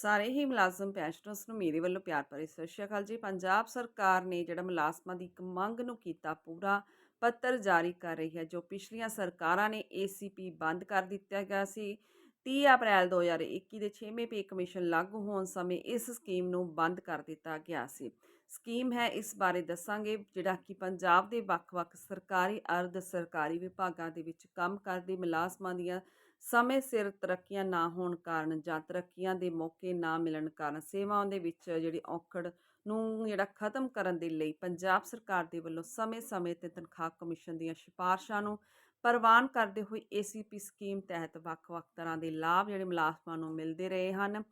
ਸਾਰੇ ਹੀ ਮੁਲਾਜ਼ਮ ਪੈਨਸ਼ਨਰਸ ਨੂੰ ਮੇਰੇ ਵੱਲੋਂ ਪਿਆਰ ਭਰੀ ਸਤਿ ਸ਼੍ਰੀ ਅਕਾਲ ਜੀ। ਪੰਜਾਬ ਸਰਕਾਰ ਨੇ ਜਿਹੜਾ ਮੁਲਾਜ਼ਮਾਂ ਦੀ ਇੱਕ ਮੰਗ ਨੂੰ ਕੀਤਾ, ਪੂਰਾ ਪੱਤਰ ਜਾਰੀ ਕਰ ਰਹੀ ਹੈ, ਜੋ ਪਿਛਲੀਆਂ ਸਰਕਾਰਾਂ ਨੇ ਏਸੀਪੀ ਬੰਦ ਕਰ ਦਿੱਤਾ ਗਿਆ ਸੀ। 30 ਅਪ੍ਰੈਲ 2021 ਦੇ 6ਵੇਂ ਪੇ ਕਮਿਸ਼ਨ ਲਾਗੂ ਹੋਣ ਸਮੇਂ ਇਸ ਸਕੀਮ ਨੂੰ ਬੰਦ ਕਰ ਦਿੱਤਾ ਗਿਆ ਸੀ। ਸਕੀਮ ਹੈ ਇਸ ਬਾਰੇ ਦੱਸਾਂਗੇ, ਜਿਹੜਾ ਕਿ ਪੰਜਾਬ ਦੇ ਵੱਖ-ਵੱਖ ਸਰਕਾਰੀ, ਅਰਧ ਸਰਕਾਰੀ ਵਿਭਾਗਾਂ ਦੇ ਵਿੱਚ ਕੰਮ ਕਰਦੇ ਮੁਲਾਜ਼ਮਾਂ ਦੀਆਂ ਸਮੇਂ ਸਿਰ ਤਰੱਕੀਆਂ ਨਾ ਹੋਣ ਕਾਰਨ ਜਾਂ ਤਰੱਕੀਆਂ ਦੇ ਮੌਕੇ ਨਾ ਮਿਲਣ ਕਾਰਨ ਸੇਵਾਵਾਂ ਦੇ ਵਿੱਚ ਜਿਹੜੀ ਔਕੜ ਨੂੰ ਜਿਹੜਾ ਖਤਮ ਕਰਨ ਦੇ ਲਈ ਪੰਜਾਬ ਸਰਕਾਰ ਦੇ ਵੱਲੋਂ ਸਮੇਂ-ਸਮੇਂ ਤੇ ਤਨਖਾਹ ਕਮਿਸ਼ਨ ਦੀਆਂ ਸਿਫਾਰਸ਼ਾਂ ਨੂੰ ਪ੍ਰਵਾਨ ਕਰਦੇ ਹੋਏ ਏਸੀਪੀ ਸਕੀਮ ਤਹਿਤ ਵੱਖ-ਵੱਖ ਤਰ੍ਹਾਂ ਦੇ ਲਾਭ ਜਿਹੜੇ ਮੁਲਾਜ਼ਮਾਂ ਨੂੰ ਮਿਲਦੇ ਰਹੇ ਹਨ।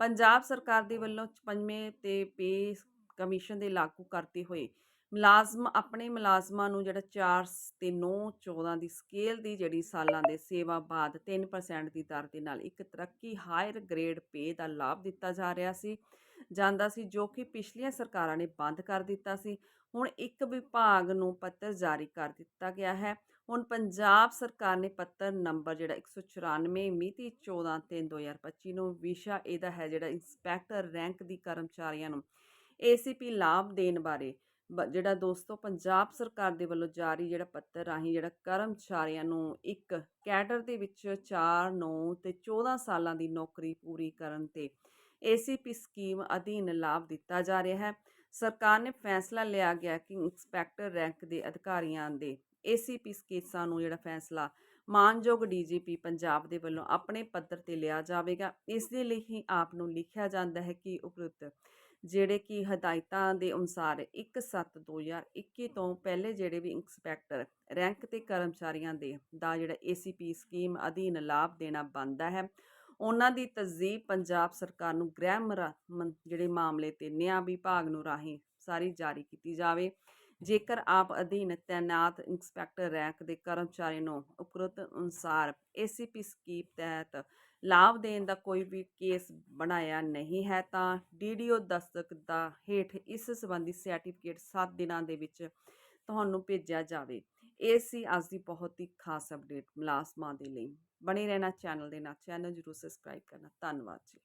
ਪੰਜਾਬ ਸਰਕਾਰ ਦੇ ਵੱਲੋਂ ਪੰਜਵੇਂ ਤੇ ਪੇ ਕਮਿਸ਼ਨ ਦੇ ਲਾਗੂ ਕਰਦੇ ਹੋਏ ਮੁਲਾਜ਼ਮ, ਆਪਣੇ ਮੁਲਾਜ਼ਮਾਂ ਨੂੰ ਜਿਹੜਾ 4 ਤੇ 9 14 ਦੀ ਸਕੇਲ ਦੀ ਜਿਹੜੀ ਸਾਲਾਂ ਦੇ ਸੇਵਾ ਬਾਅਦ 3% ਦੀ ਦਰ ਦੇ ਨਾਲ ਇੱਕ ਤਰੱਕੀ ਹਾਇਰ ਗ੍ਰੇਡ ਪੇ ਦਾ ਲਾਭ ਦਿੱਤਾ ਜਾ ਰਿਹਾ ਸੀ। ਜਾਂਦਾ ਸੀ ਜੋ ਕਿ ਪਿਛਲੀਆਂ ਸਰਕਾਰਾਂ ਨੇ ਬੰਦ ਕਰ ਦਿੱਤਾ ਸੀ। ਹੁਣ ਇੱਕ ਵਿਭਾਗ ਨੂੰ ਪੱਤਰ ਜਾਰੀ ਕਰ ਦਿੱਤਾ ਗਿਆ ਹੈ। ਹੁਣ ਪੰਜਾਬ ਸਰਕਾਰ ਨੇ ਪੱਤਰ ਨੰਬਰ ਜਿਹੜਾ 194 ਮਿਤੀ 14 3 2025 ਨੂੰ ਵਿਸ਼ਾ, ਇਹਦਾ ਹੈ ਜਿਹੜਾ ਇੰਸਪੈਕਟਰ ਰੈਂਕ ਦੀ ਕਰਮਚਾਰੀਆਂ ਨੂੰ ਏਸੀਪੀ ਲਾਭ ਦੇਣ ਬਾਰੇ ਜਿਹੜਾ ਦੋਸਤੋ ਪੰਜਾਬ ਸਰਕਾਰ ਦੇ ਵੱਲੋਂ ਜਾਰੀ ਜਿਹੜਾ ਪੱਤਰ ਰਾਹੀਂ ਜਿਹੜਾ ਕਰਮਚਾਰੀਆਂ ਨੂੰ ਇੱਕ ਕੈਡਰ ਦੇ ਵਿੱਚ 4 9 ਤੇ 14 ਸਾਲਾਂ ਦੀ ਨੌਕਰੀ ਪੂਰੀ ਕਰਨ ਤੇ ਏਸੀਪੀ ਸਕੀਮ ਅਧੀਨ ਲਾਭ ਦਿੱਤਾ ਜਾ ਰਿਹਾ ਹੈ। ਸਰਕਾਰ ਨੇ ਫੈਸਲਾ ਲਿਆ ਗਿਆ ਕਿ ਇੰਸਪੈਕਟਰ ਰੈਂਕ ਦੇ ਅਧਿਕਾਰੀਆਂ ਦੇ ਏਸੀਪੀ ਕੇਸਾਂ ਨੂੰ ਜਿਹੜਾ ਫੈਸਲਾ ਮਾਨਯੋਗ ਡੀਜੀਪੀ ਪੰਜਾਬ ਦੇ ਵੱਲੋਂ ਆਪਣੇ ਪੱਧਰ ਤੇ ਲਿਆ ਜਾਵੇਗਾ। ਇਸ ਦੇ ਲਈ ਹੀ ਆਪ ਨੂੰ ਲਿਖਿਆ ਜਾਂਦਾ ਹੈ ਕਿ ਉਪਰੁਕਤ ਜਿਹੜੇ ਕਿ ਹਦਾਇਤਾਂ ਦੇ ਅਨੁਸਾਰ 1/7/2021 ਤੋਂ ਪਹਿਲੇ ਜਿਹੜੇ ਵੀ ਇੰਸਪੈਕਟਰ ਰੈਂਕ ਤੇ ਕਰਮਚਾਰੀਆਂ ਦੇ ਦਾ ਜਿਹੜਾ ਏਸੀਪੀ ਸਕੀਮ ਅਧੀਨ ਲਾਭ ਦੇਣਾ ਬਣਦਾ ਹੈ, ਉਹਨਾਂ ਦੀ ਤਸਦੀਕ ਪੰਜਾਬ ਸਰਕਾਰ ਨੂੰ ਗ੍ਰਹਿ ਮਰਾ- ਜਿਹੜੇ ਮਾਮਲੇ ਤੇ ਨਿਆਂ ਵਿਭਾਗ ਨੂੰ ਰਾਹੀਂ ਸਾਰੀ ਜਾਰੀ ਕੀਤੀ ਜਾਵੇ। ਜੇਕਰ ਆਪ ਅਧੀਨ ਤੈਨਾਤ ਇੰਸਪੈਕਟਰ ਰੈਂਕ ਦੇ ਕਰਮਚਾਰੀ ਨੂੰ ਉਪਰੋਕਤ ਅਨੁਸਾਰ ਏਸੀਪੀ ਸਕੀਮ ਤਹਿਤ ਲਾਭ ਦੇਣ ਦਾ ਕੋਈ ਵੀ ਕੇਸ ਬਣਾਇਆ ਨਹੀਂ ਹੈ, ਤਾਂ ਡੀਡੀਓ ਦਸਤਕ ਦਾ ਹੇਠ ਇਸ ਸੰਬੰਧੀ ਸਰਟੀਫਿਕੇਟ 7 ਦਿਨਾਂ ਦੇ ਵਿੱਚ ਤੁਹਾਨੂੰ ਭੇਜਿਆ ਜਾਵੇ। ਇਹ ਸੀ ਅੱਜ ਦੀ ਬਹੁਤ ਹੀ ਖਾਸ ਅਪਡੇਟ ਮੁਲਾਜ਼ਮਾਂ ਦੇ ਲਈ। ਬਣੇ ਰਹਿਣਾ ਚੈਨਲ ਦੇ ਨਾਲ। ਚੈਨਲ ਜਰੂਰ ਸਬਸਕ੍ਰਾਈਬ ਕਰਨਾ। ਧੰਨਵਾਦ ਜੀ।